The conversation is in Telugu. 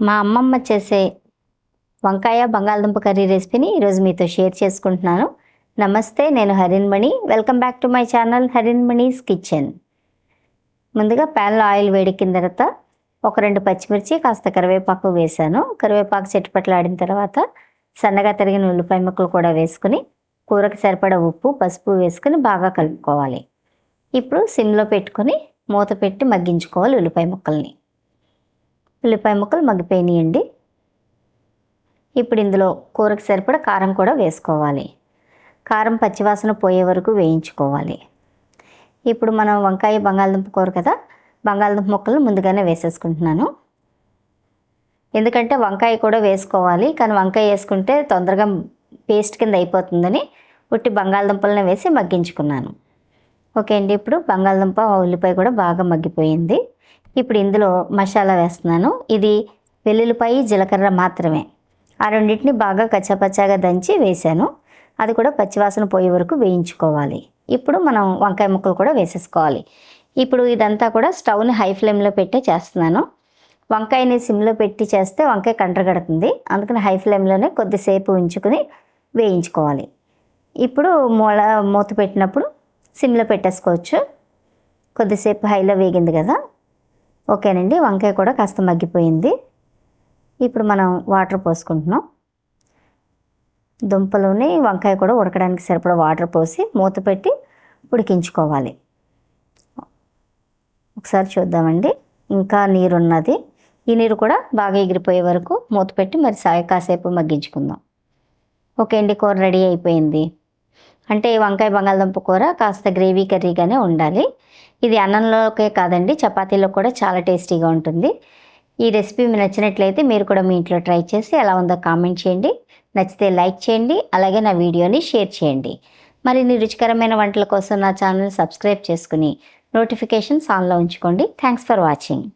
మా అమ్మమ్మ చేసే వంకాయ బంగాళదుంప కర్రీ రెసిపీని ఈరోజు మీతో షేర్ చేసుకుంటున్నాను. నమస్తే నేను Harinmani welcome back to my channel Harinmani's kitchen. ముందుగా ప్యాన్లో ఆయిల్ వేడెక్కిన తర్వాత ఒక రెండు పచ్చిమిర్చి కాస్త కరివేపాకు వేశాను. కరివేపాకు చెట్టుపట్లాడిన తర్వాత సన్నగా తరిగిన ఉల్లిపాయ ముక్కలు కూడా వేసుకుని కూరకు సరిపడా ఉప్పు పసుపు వేసుకుని బాగా కలుపుకోవాలి. ఇప్పుడు సిమ్లో పెట్టుకొని మూత పెట్టి మగ్గించుకోవాలి ఉల్లిపాయ ముక్కల్ని. ఉల్లిపాయ ముక్కలు మగ్గిపోయినాయండి. ఇప్పుడు ఇందులో కూరకు సరిపడా కారం కూడా వేసుకోవాలి. కారం పచ్చివాసన పోయే వరకు వేయించుకోవాలి. ఇప్పుడు మనం వంకాయ బంగాళదుంప కూర కదా బంగాళదుంప ముక్కలు ముందుగానే వేసేసుకుంటున్నాను. ఎందుకంటే వంకాయ కూడా వేసుకోవాలి కానీ వంకాయ వేసుకుంటే తొందరగా పేస్ట్ కింద అయిపోతుందని ఉట్టి బంగాళదుంపలను వేసి మగ్గించుకున్నాను. ఓకే అండి ఇప్పుడు బంగాళదుంప ఉల్లిపాయ కూడా బాగా మగ్గిపోయింది. ఇప్పుడు ఇందులో మసాలా వేస్తున్నాను. ఇది వెల్లుల్లిపాయ జీలకర్ర మాత్రమే. ఆ రెండింటిని బాగా కచ్చాపచ్చాగా దంచి వేశాను. అది కూడా పచ్చివాసన పోయే వరకు వేయించుకోవాలి. ఇప్పుడు మనం వంకాయ ముక్కలు కూడా వేసేసుకోవాలి. ఇప్పుడు ఇదంతా కూడా స్టవ్ని హై ఫ్లేమ్లో పెట్టే చేస్తున్నాను. వంకాయని సిమ్లో పెట్టి చేస్తే వంకాయ కండ్రగడుతుంది అందుకని హై ఫ్లేమ్లోనే కొద్దిసేపు ఉంచుకుని వేయించుకోవాలి. ఇప్పుడు మూల మూత పెట్టినప్పుడు సిమ్లో పెట్టేసుకోవచ్చు. కొద్దిసేపు హైలో వేగింది కదా. ఓకేనండి వంకాయ కూడా కాస్త మగ్గిపోయింది. ఇప్పుడు మనం వాటర్ పోసుకుంటున్నాం. దుంపలోనే వంకాయ కూడా ఉడకడానికి సరిపడా వాటర్ పోసి మూత పెట్టి ఉడికించుకోవాలి. ఒకసారి చూద్దామండి. ఇంకా నీరు ఉన్నది ఈ నీరు కూడా బాగా ఎగిరిపోయే వరకు మూత పెట్టి మరి సాయ కాసేపు మగ్గించుకుందాం. ఓకే అండి కూర రెడీ అయిపోయింది. అంటే వంకాయ బంగాళదుంప కూర కాస్త గ్రేవీ కర్రీగానే ఉండాలి. ఇది అన్నంలోకే కాదండి చపాతీలో కూడా చాలా టేస్టీగా ఉంటుంది. ఈ రెసిపీ మీకు నచ్చినట్లయితే మీరు కూడా మీ ఇంట్లో ట్రై చేసి ఎలా ఉందో కామెంట్ చేయండి. నచ్చితే లైక్ చేయండి అలాగే నా వీడియోని షేర్ చేయండి. మరిన్ని రుచికరమైన వంటల కోసం నా ఛానల్ సబ్స్క్రైబ్ చేసుకుని నోటిఫికేషన్స్ ఆన్లో ఉంచుకోండి. Thanks for watching.